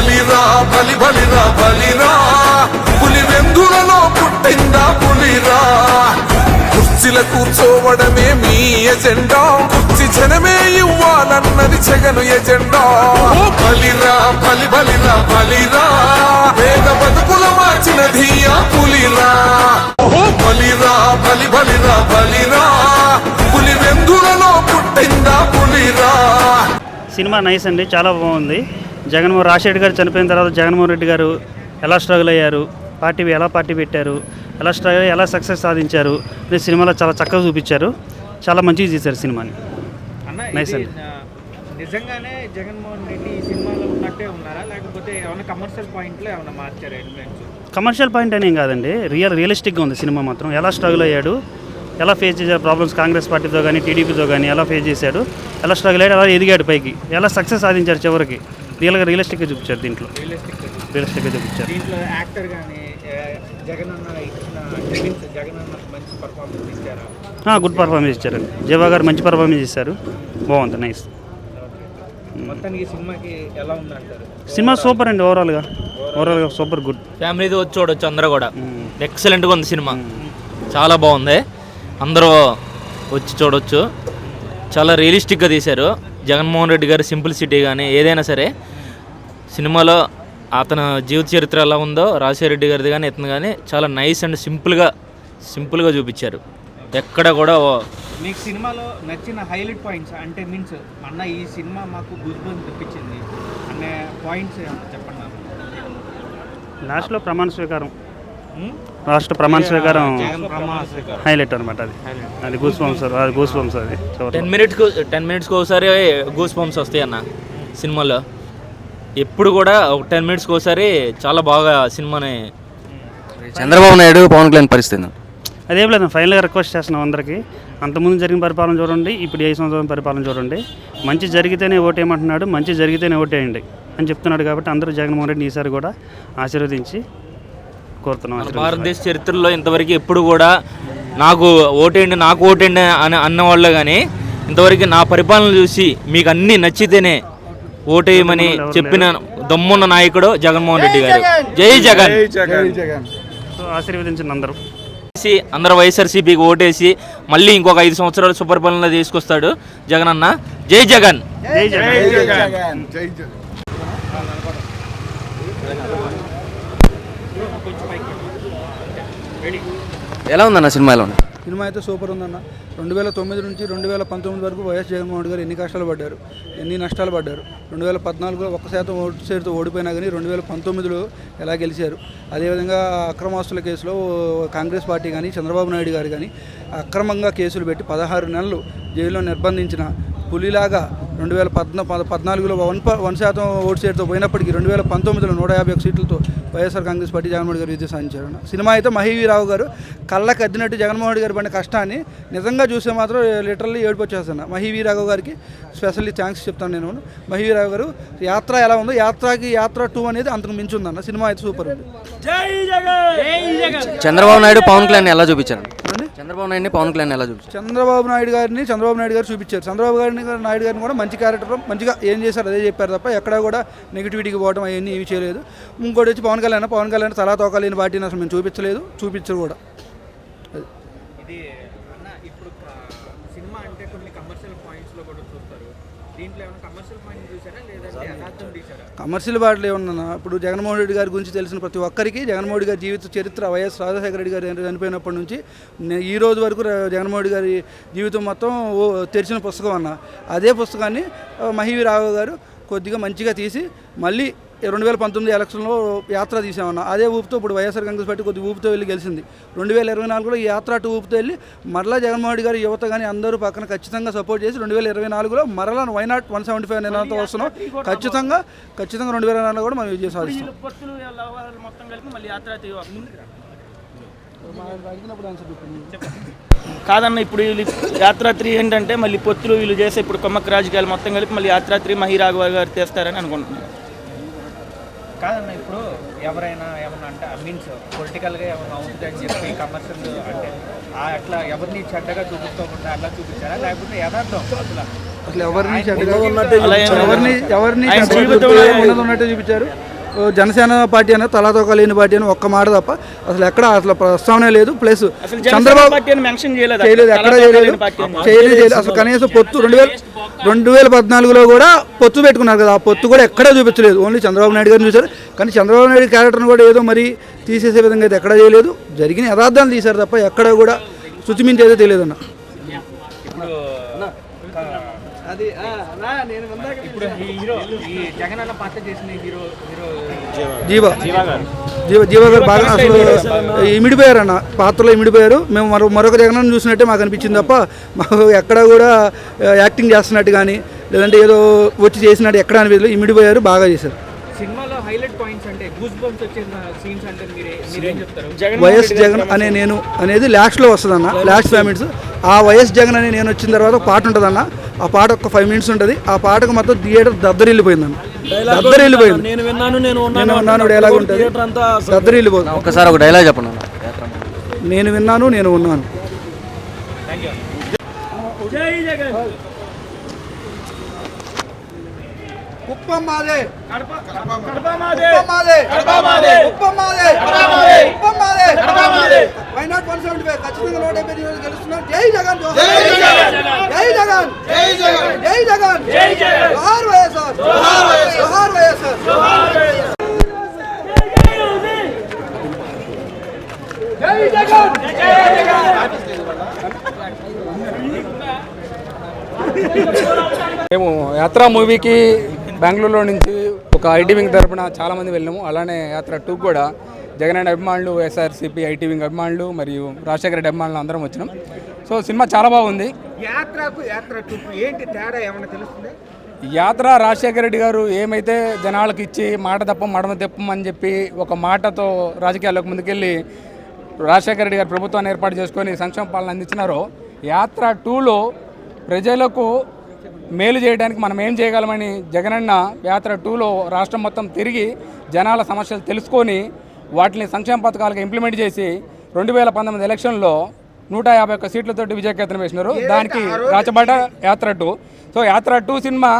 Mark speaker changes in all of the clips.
Speaker 1: బలిరా బలి బలిరా బలిరా. పులి వెందులలో పుట్టిందా పులిరా? కుర్చీల కూర్చోవడమే మీ ఎజెండా. కుర్చీ జనమే ఇవ్వాలన్నది జగను ఎజెండా. బలిరా బలి బలిరా బలిరా. వేద బతుకుల మార్చినది ఆ పులిరా. ఓ బలిరా బలి బలిరా బలిరా. పులి వెందులలో పుట్టిందా పులిరా?
Speaker 2: సినిమా నైస్ అండి చాలా బాగుంది. జగన్మోహన్ రాజశేఖర్ గారు చనిపోయిన తర్వాత జగన్మోహన్ రెడ్డి గారు ఎలా స్ట్రగుల్ అయ్యారు? పార్టీ ఎలా పార్టీ పెట్టారు? ఎలా స్ట్రగుల్ ఎలా సక్సెస్ సాధించారు? ఇది సినిమాలో చాలా చక్కగా చూపించారు. చాలా మంచిగా చేశారు సినిమాని.
Speaker 3: ఇది
Speaker 2: అండి.
Speaker 3: నిజంగానే జగన్మోహన్ రెడ్డి ఈ సినిమాలో ఉన్నట్టే ఉన్నారా? లేకపోతే ఏమైనా కమర్షియల్ పాయింట్లో ఏమైనా మార్చారా
Speaker 2: కమర్షియల్ పాయింట్ అనేం కాదండి. రియల్ రియలిస్టిక్గా ఉంది సినిమా మాత్రం. ఎలా స్ట్రగుల్ అయ్యాడు? ఎలా ఫేస్ చేశాడు ప్రాబ్లమ్స్ కాంగ్రెస్ పార్టీతో కానీ టీడీపీతో కానీ ఎలా ఫేస్ చేశాడు? ఎలా స్ట్రగుల్ అయ్యాడు? ఎలా ఎదిగాడు పైకి. ఎలా సక్సెస్ సాధించారు చివరికి? రియల్గా రియలిస్టిక్గా చూపించారు దీంట్లో.
Speaker 3: రియలిస్టిక్
Speaker 2: రియలిస్టిక్గా చూపించారు.
Speaker 3: దీంట్లో యాక్టర్ కానీ
Speaker 2: గుడ్ పర్ఫార్మెన్స్ ఇచ్చారు జీవా గారు మంచి పర్ఫార్మెన్స్ ఇచ్చారు బాగుంది నైస్.
Speaker 3: మొత్తానికి ఈ సినిమాకి ఎలా ఉందంటారు?
Speaker 2: సినిమా సూపర్ అండి ఓవరాల్గా ఓవరాల్గా సూపర్ గుడ్.
Speaker 4: ఫ్యామిలీతో వచ్చి చూడొచ్చు అందరూ కూడా. ఎక్సలెంట్గా ఉంది సినిమా. చాలా బాగుంది. అందరూ వచ్చి చూడొచ్చు. చాలా రియలిస్టిక్గా తీశారు. జగన్మోహన్ రెడ్డి గారి సింప్లిసిటీ కానీ ఏదైనా సరే సినిమాలో అతను జీవిత చరిత్ర ఎలా ఉందో రాజశేఖర రెడ్డి గారిది కానీ ఇతను కానీ చాలా నైస్ అండ్ సింపుల్గా సింపుల్గా చూపించారు ఎక్కడ కూడా ఓ-
Speaker 3: మీకు సినిమాలో నచ్చిన హైలైట్ పాయింట్స్ అంటే మీన్స్ అన్న ఈ సినిమా మాకు గుర్తుని తెప్పించింది అనే పాయింట్స్ చెప్పండి.
Speaker 2: లాస్ట్లో ప్రమాణ స్వీకారం? రాష్ట్ర ప్రమాణ స్వీకారం
Speaker 3: జగన్ ప్రమాణ స్వీకారం.
Speaker 2: హైలైట్ అనమాట అది అది గూస్ బంప్స్ అది గూస్ బంప్స్ అది.
Speaker 4: టెన్ మినిట్స్కి టెన్ మినిట్స్కి ఒకసారి గూస్ పంప్స్ వస్తాయి అన్న సినిమాలో ఎప్పుడు కూడా ఒక టెన్ మినిట్స్కి ఒకసారి చాలా బాగా సినిమాని
Speaker 5: చంద్రబాబు నాయుడు పవన్ కళ్యాణ్ పరిస్థితి?
Speaker 2: అదేం లేదు ఫైనల్గా రిక్వెస్ట్ చేస్తున్నాం అందరికీ అంతకుముందు జరిగిన పరిపాలన చూడండి ఇప్పుడు ఏ సంవత్సరం పరిపాలన చూడండి మంచి జరిగితేనే ఓటేయమంటున్నాడు మంచి జరిగితేనే ఓటేయండి అని చెప్తున్నాడు కాబట్టి అందరూ జగన్మోహన్ రెడ్డిని ఈసారి కూడా ఆశీర్వదించి కోరుతున్నాం.
Speaker 4: భారతదేశ చరిత్రలో ఇంతవరకు ఎప్పుడు కూడా నాకు ఓటేయండి నాకు ఓటేయండి అని అన్నవాళ్ళు కానీ ఇంతవరకు నా పరిపాలన చూసి మీకు అన్నీ నచ్చితేనే ఓటేయమని చెప్పిన దమ్మున్న నాయకుడు జగన్మోహన్ రెడ్డి గారు. జై జగన్!
Speaker 2: సో ఆశీర్వదించండి అందరూ.
Speaker 4: వైఎస్ఆర్సీపీకి ఓటేసి మళ్ళీ ఇంకొక ఐదు సంవత్సరాలు సుపరిపాలన తీసుకొస్తాడు జగన్! అన్న జై జగన్!
Speaker 2: జై జగన్!
Speaker 5: ఎలా ఉందన్న సినిమా ఎలా ఉంది
Speaker 6: సినిమా అయితే సూపర్ ఉందన్న. రెండు వేల తొమ్మిది నుంచి రెండు వేల పంతొమ్మిది వరకు వైఎస్ జగన్మోహన్ రెడ్డి గారు ఎన్ని కష్టాలు పడ్డారు ఎన్ని నష్టాలు పడ్డారు. రెండు వేల పద్నాలుగులో ఒక్క శాతం ఓటు షేర్తో ఓడిపోయినా కానీ రెండు వేల పంతొమ్మిదిలో ఎలా గెలిచారు. అదేవిధంగా అక్రమాస్తుల కేసులో కాంగ్రెస్ పార్టీ కానీ చంద్రబాబు నాయుడు గారు కానీ అక్రమంగా కేసులు పెట్టి పదహారు నెలలు జైల్లో నిర్బంధించిన పులిలాగా రెండు వేల పద్నా పద- పద్నాలుగులో వన్ ప వన్ శాతం ఓటు షేర్తో పోయినప్పటికీ రెండు వేల పంతొమ్మిదిలో నూట యాభై ఒక సీట్లతో వైఎస్ఆర్ కాంగ్రెస్ పార్టీ జగన్మోహన్ రెడ్డి గారు విజయం సాధించారు అన్న. సినిమా అయితే మహీవీరావు గారు కళ్ళకు అద్దినట్టు జగన్మోహన్ రెడ్డి గారు పడిన కష్టాన్ని నిజంగా చూస్తే మాత్రం లిటరల్లీ ఏడుపు వచ్చేస్తాను మహీవీరావు గారికి స్పెషల్లీ థ్యాంక్స్ చెప్తాను నేను. మహీవీరావు గారు యాత్ర ఎలా ఉందో యాత్రకి యాత్ర టూ అనేది అంతకు మించి ఉందన్న సినిమా అయితే సూపర్ ఉంది.
Speaker 5: చంద్రబాబు నాయుడు పవన్ కళ్యాణ్ ఎలా చూపించారు? చంద్రబాబు నాయుడిని పవన్ కళ్యాణ్ ఎలా చూపించారు?
Speaker 6: చంద్రబాబు నాయుడు గారిని చంద్రబాబు నాయుడు గారు చూపించారు. చంద్రబాబు గారిని నాయుడు గారిని కూడా మంచి క్యారెక్టర్ మంచిగా ఏం చేశారు అదే చెప్పారు తప్ప ఎక్కడ కూడా నెగిటివిటీకి పోవడం అవన్నీ ఏమీ చేయలేదు. ఇంకోటి వచ్చి పవన్ కళ్యాణ్ పవన్ కళ్యాణ్ తలా తోకలేని పార్టీని అసలు మేము చూపించలేదు. చూపించరు కూడా
Speaker 3: ఇది అన్న ఇప్పుడు క- సినిమా అంటే కొన్ని కమర్షియల్ పాయింట్స్లో కూడా చూస్తారు దీంట్లో ఏమైనా కమర్షియల్
Speaker 6: పాటలు ఏమన్నా ఇప్పుడు జగన్మోహన్ రెడ్డి గారి గురించి తెలిసిన ప్రతి ఒక్కరికి జగన్మోహన్ రెడ్డి గారి జీవిత చరిత్ర వైఎస్ రాజశేఖర రెడ్డి గారు చనిపోయినప్పటి నుంచి ఈ రోజు వరకు జగన్మోహన్ రెడ్డి గారి జీవితం మొత్తం ఓ తెరిచిన పుస్తకం అన్న. అదే పుస్తకాన్ని మహీవి రావు గారు కొద్దిగా మంచిగా తీసి మళ్ళీ రెండు వేల పంతొమ్మిది ఎలక్షన్లో యాత్ర తీసామన్న అదే ఊపుతో ఇప్పుడు వైఎస్ఆర్ కాంగ్రెస్ పార్టీ కొద్ది ఊపుతో వెళ్ళి గెలిచింది. రెండు వేల ఇరవై నాలుగులో ఈ యాత్ర అటు ఊపుతో వెళ్ళి మరలా జగన్మోహన్ రెడ్డి గారి యువత కానీ అందరూ పక్కన ఖచ్చితంగా సపోర్ట్ చేసి రెండు వేల ఇరవై నాలుగులో మరలా వైనాట్ వన్ సెవెంటీ ఫైవ్ నినాదంతో వస్తున్నాం. ఖచ్చితంగా ఖచ్చితంగా రెండు వేల ఇరవై నాలుగులో కూడా మనం విజయం సాధిస్తాం
Speaker 7: కాదన్న ఇప్పుడు వీళ్ళు యాత్రాత్రి ఏంటంటే మళ్ళీ పొత్తులు వీళ్ళు చేసే ఇప్పుడు కొమ్మక్క రాజకీయాలు మొత్తం కలిపి మళ్ళీ యాత్రాత్రి మహిరాఘవ గారు తెస్తారని అనుకుంటున్నాను.
Speaker 3: కాదన్న ఇప్పుడు ఎవరైనా ఏమన్నా అంటే మీన్స్ పొలిటికల్గా ఏమైనా అవుతుంది అని చెప్పి కమర్షియల్ అంటే ఆ అట్లా ఎవరిని చెడ్డగా చూపించకుండా అలా చూపించారా? లేకపోతే యథార్థం అసలు?
Speaker 6: అసలు ఎవరిని చెడ్డగా
Speaker 7: లేదు.
Speaker 6: ఎవరిని ఎవరిని ఉన్నట్టే చూపించారు? జనసేన పార్టీ అనేది తలాతోక లేని పార్టీ అని ఒక్క మాట తప్ప అసలు ఎక్కడ అసలు ప్రస్తావనే లేదు. ప్లస్ చంద్రబాబు
Speaker 7: చేయలేదు
Speaker 6: ఎక్కడ చేయలేదు. చేయలేదు అసలు కనీసం పొత్తు రెండు వేల రెండు వేల పద్నాలుగులో కూడా పొత్తు పెట్టుకున్నారు కదా. ఆ పొత్తు కూడా ఎక్కడా చూపించలేదు. ఓన్లీ చంద్రబాబు నాయుడు గారిని చూశారు. కానీ చంద్రబాబు నాయుడు క్యారెక్టర్ని కూడా ఏదో మరి తీసేసే విధంగా అయితే ఎక్కడా చేయలేదు. జరిగిన యథార్థాలు తీశారు తప్ప ఎక్కడ కూడా శుచిమించి అయితే తెలియదు అన్న.
Speaker 3: ఇప్పుడు ఈ హీరో ఈ జగన్ అన్న పాత్ర చేసిన హీరో
Speaker 6: జీవా. జీవ జీవ గారు బాగా అసలు ఇమిడిపోయారు అన్న పాత్రలో ఇమిడిపోయారు. మేము మరో మరొక జగన్ చూసినట్టే మాకు అనిపించింది తప్ప మాకు ఎక్కడ కూడా యాక్టింగ్ చేస్తున్నట్టు కానీ లేదంటే ఏదో వచ్చి చేసినట్టు ఎక్కడ అనిపించలేదు. ఇమిడిపోయారు బాగా చేశారు.
Speaker 3: సినిమాలో హైలైట్ పాయింట్స్ అంటే గూస్ బంప్స్ వచ్చిన సీన్స్ అంటే మీరే మీరేం చెప్తారు?
Speaker 7: జగన్
Speaker 6: వైఎస్ జగన్ అనే నేను అనేది లాస్ట్లో వస్తుందన్న లాస్ట్ ఫైవ్ మినిట్స్. ఆ వైఎస్ జగన్ అనే నేను వచ్చిన తర్వాత ఒక పాట ఉంటుందన్న ఆ పాట ఒక ఫైవ్ మినిట్స్ ఉంటుంది. ఆ పాటకు మొత్తం థియేటర్ దద్దరిల్లిపోయిందన్న. దద్దరిల్లిపోయింది
Speaker 7: నేను విన్నాను నేను
Speaker 6: నేను ఉన్నాను డైలాగ్ ఉంటుంది.
Speaker 7: అంతా
Speaker 6: దద్దరిల్లిపోతుంది
Speaker 5: ఒకసారి ఒక డైలాగ్ చెప్పండి
Speaker 6: నేను విన్నాను నేను ఉన్నాను. కుప్పం మాదే.
Speaker 7: కడప మాదే.
Speaker 6: మాదే.
Speaker 7: కడప మాదే.
Speaker 6: కుప్పం మాదే.
Speaker 7: కడప మాదే.
Speaker 6: వన్ సెవెంటీ ఫైవ్ ఖచ్చితంగా నూట డెబ్బై నియోజకవర్గాలు గెలుస్తున్నాం జై జగన్ జై జగన్. జై జగన్. జై జగన్.
Speaker 7: జై జగన్.
Speaker 6: జోహార్ వైఎస్ఆర్. జోహార్ వైఎస్ఆర్.
Speaker 8: మేము యాత్ర మూవీకి బెంగళూరులో నుంచి ఒక ఐటీ వింగ్ తరపున చాలామంది వెళ్ళాము. అలానే యాత్ర టూ కూడా. జగన్ అభిమానులు వైఎస్ఆర్సీపీ ఐటీ వింగ్ అభిమానులు మరియు రాజశేఖర రెడ్డి అభిమానులు అందరం వచ్చినాం. సో సినిమా చాలా బాగుంది.
Speaker 3: యాత్ర టూపు ఏంటి తేడా ఏమన్నా తెలుస్తుంది?
Speaker 8: యాత్ర రాజశేఖర రెడ్డి గారు ఏమైతే జనాలకు ఇచ్చి మాట తప్ప మడమ తెప్పమని చెప్పి ఒక మాటతో రాజకీయాల్లోకి ముందుకెళ్ళి రాజశేఖర రెడ్డి గారు ప్రభుత్వాన్ని ఏర్పాటు చేసుకొని సంక్షేమ పాలన అందించినారో యాత్ర టూలో ప్రజలకు మేలు చేయడానికి మనం ఏం చేయగలమని జగనన్న యాత్ర టూలో రాష్ట్రం మొత్తం తిరిగి జనాల సమస్యలు తెలుసుకొని వాటిని సంక్షేమ పథకాలుగా ఇంప్లిమెంట్ చేసి రెండు వేల పంతొమ్మిది ఎలక్షన్లో నూట యాభై ఒక్క సీట్లతోటి విజయకేతనం వేసినారు దానికి రాచబాట Yatra two so Yatra two cinema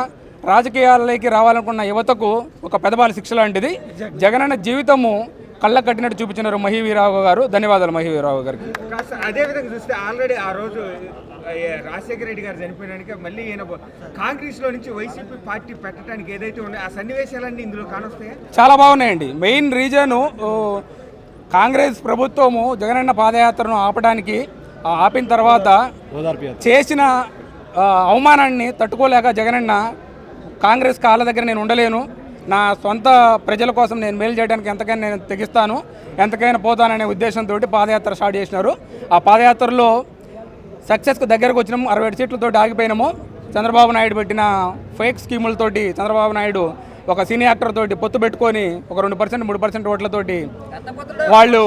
Speaker 8: రాజకీయాలలోకి రావాలనుకున్న యువతకు ఒక పెదబాలి శిక్ష లాంటిది. జగనన్న జీవితము కళ్ళ కట్టినట్టు చూపించినారు మహీవీరావు గారు. ధన్యవాదాలు మహీవీరావు గారికి.
Speaker 3: అదే విధంగా చూస్తే ఆల్రెడీ ఆ రోజు రాజశేఖర రెడ్డి గారు చనిపోయినాక మళ్ళీ ఈయన కాంగ్రెస్లో నుంచి వైసీపీ పార్టీ పెట్టడానికి ఏదైతే ఉన్నాయో ఆ సన్నివేశాలన్నీ ఇందులో కానొస్తాయా?
Speaker 8: చాలా బాగున్నాయండి. మెయిన్ రీజను కాంగ్రెస్ ప్రభుత్వము జగనన్న పాదయాత్రను ఆపడానికి ఆపిన తర్వాత చేసిన అవమానాన్ని తట్టుకోలేక జగనన్న కాంగ్రెస్ కాళ్ళ దగ్గర నేను ఉండలేను. నా సొంత ప్రజల కోసం నేను మేలు చేయడానికి ఎంతకైనా నేను తెగిస్తాను ఎంతకైనా పోతాననే ఉద్దేశంతో పాదయాత్ర స్టార్ట్ చేసినారు. ఆ పాదయాత్రలో సక్సెస్కు దగ్గరకు వచ్చినాము అరవై ఏడు సీట్లతో ఆగిపోయినాము. చంద్రబాబు నాయుడు పెట్టిన ఫేక్ స్కీములతోటి చంద్రబాబు నాయుడు ఒక సీనియర్ యాక్టర్ తోటి పొత్తు పెట్టుకొని ఒక రెండు పర్సెంట్ మూడు పర్సెంట్ ఓట్లతోటి వాళ్ళు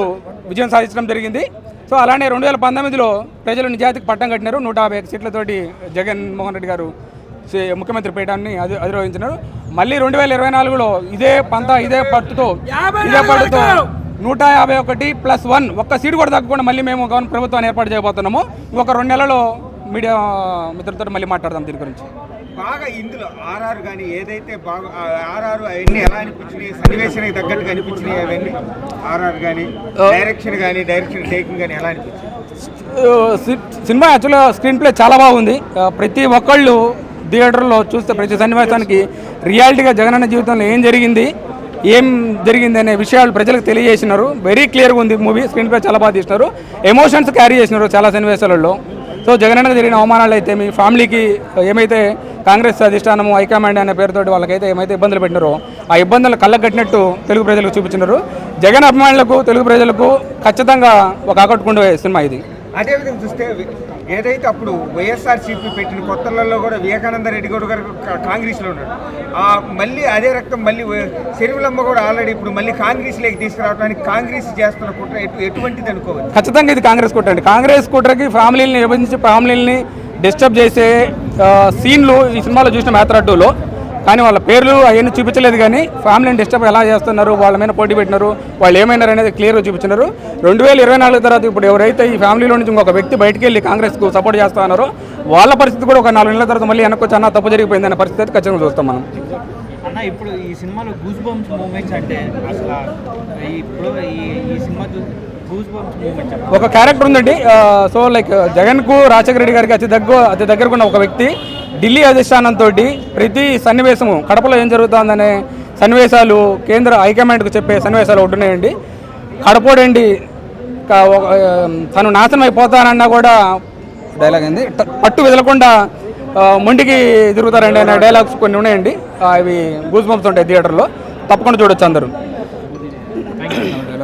Speaker 8: విజయం సాధించడం జరిగింది. సో అలానే రెండు వేల పంతొమ్మిదిలో ప్రజలు నిజాతికి పట్టం కట్టినారు. నూట యాభై సీట్లతోటి జగన్మోహన్ రెడ్డి గారు ముఖ్యమంత్రి పీఠాన్ని అధి అధిరోహించినారు. మళ్ళీ రెండు వేల ఇరవై నాలుగులో ఇదే పంత ఇదే పట్టుతో ఇదే పట్టుతో నూట యాభై ఒకటి ప్లస్ వన్ ఒక్క సీటు కూడా తగ్గకుండా మళ్ళీ మేము గవర్నమెంట్ ప్రభుత్వాన్ని ఏర్పాటు చేయబోతున్నాము. ఇంకొక రెండు నెలల్లో మీడియా మిత్రులతో మళ్ళీ మాట్లాడదాం దీని గురించి.
Speaker 3: బాగా ఇందులో ఆర్ఆర్ కానీ ఏదైతే బాగా ఆర్ఆర్ అవన్నీ ఎలా అనిపించినాయి? సన్నివేశానికి తగ్గట్టుగా అనిపించినాయి అవన్నీ? ఆర్ఆర్ కానీ డైరెక్షన్ కానీ డైరెక్షన్ టేకింగ్ కానీ ఎలా అనిపించింది?
Speaker 8: సినిమా యాక్చువల్గా స్క్రీన్ ప్లే చాలా బాగుంది. ప్రతి ఒక్కళ్ళు థియేటర్లో చూస్తే ప్రతి సన్నివేశానికి రియాలిటీగా జగనన్న జీవితంలో ఏం జరిగింది ఏం జరిగింది అనే విషయాలు ప్రజలకు తెలియజేసినారు. వెరీ క్లియర్గా ఉంది మూవీ. స్క్రీన్ పై చాలా బాగా తీసినారు. ఎమోషన్స్ క్యారీ చేసినారు చాలా సన్నివేశాలలో. సో జగనన్నకు జరిగిన అవమానాలు అయితే మీ ఫ్యామిలీకి ఏమైతే కాంగ్రెస్ అధిష్టానము హైకమాండ్ అనే పేరుతోటి వాళ్ళకైతే ఏమైతే ఇబ్బందులు పెట్టినారో ఆ ఇబ్బందులు కళ్ళకట్టినట్టు తెలుగు ప్రజలకు చూపించినారు. జగన్ అభిమానులకు తెలుగు ప్రజలకు ఖచ్చితంగా ఒక ఆకట్టుకుండే సినిమా ఇది.
Speaker 3: అదేవిధంగా చూస్తే ఏదైతే అప్పుడు వైఎస్ఆర్సీపీ పెట్టిన కొత్తలలో కూడా వివేకానంద రెడ్డి గౌడ్ గారు కాంగ్రెస్లో ఉన్నాడు ఆ మళ్ళీ అదే రక్తం మళ్ళీ వై- శరీరమ్మ కూడా ఆల్రెడీ ఇప్పుడు మళ్ళీ కాంగ్రెస్లోకి తీసుకురావడానికి కాంగ్రెస్ చేస్తున్న కుట్ర ఎటువంటిది అనుకోవచ్చు
Speaker 8: ఖచ్చితంగా ఇది కాంగ్రెస్ కుట్ర అండి. కాంగ్రెస్ కుట్రకి ఫ్యామిలీని విభజించి ఫ్యామిలీని డిస్టర్బ్ చేసే సీన్లు ఈ సినిమాలో చూసిన యాత్ర కానీ వాళ్ళ పేర్లు అవన్నీ చూపించలేదు కానీ ఫ్యామిలీని డిస్టర్బ్ ఎలా చేస్తున్నారు వాళ్ళ మీద పోటీ పెట్టినారు వాళ్ళు ఏమైనారు అనేది క్లియర్గా చూపించినారు. రెండు వేల ఇరవై నాలుగు తర్వాత ఇప్పుడు ఎవరైతే ఈ ఫ్యామిలీలో నుంచి ఇంకొక వ్యక్తి బయటికి వెళ్ళి కాంగ్రెస్కు సపోర్ట్ చేస్తా ఉన్నారో వాళ్ళ పరిస్థితి కూడా ఒక నాలుగు నెలల తర్వాత మళ్ళీ వెనక్కి అన్న తప్పు జరిగిపోయింది అనే పరిస్థితి అయితే ఖచ్చితంగా చూస్తాం మనం.
Speaker 9: అన్న ఇప్పుడు ఈ సినిమాలో గూస్ బంప్స్ మూమెంట్స్ అంటే అసలు ఈ- ఇప్పుడు ఈ ఈ సినిమా
Speaker 8: ఒక క్యారెక్టర్ ఉందండి సో లైక్ జగన్కు రాజశేఖర రెడ్డి గారికి అతి దగ్గర అతి దగ్గరకు ఉన్న ఒక వ్యక్తి ఢిల్లీ అధిష్టానంతో ప్రతి సన్నివేశము కడపలో ఏం జరుగుతుందనే సన్నివేశాలు కేంద్ర హైకమాండ్కు చెప్పే సన్నివేశాలు ఒకటి ఉన్నాయండి. కడపోడండి తను నాశనం అయిపోతానన్నా కూడా డైలాగ్ ఏంది? ట- పట్టు వదలకుండా మొండికి తిరుగుతారండి అనే డైలాగ్స్ కొన్ని ఉన్నాయండి. ఇవి గూస్ బంప్స్ ఉంటాయి థియేటర్లో. తప్పకుండా చూడొచ్చు అందరూ.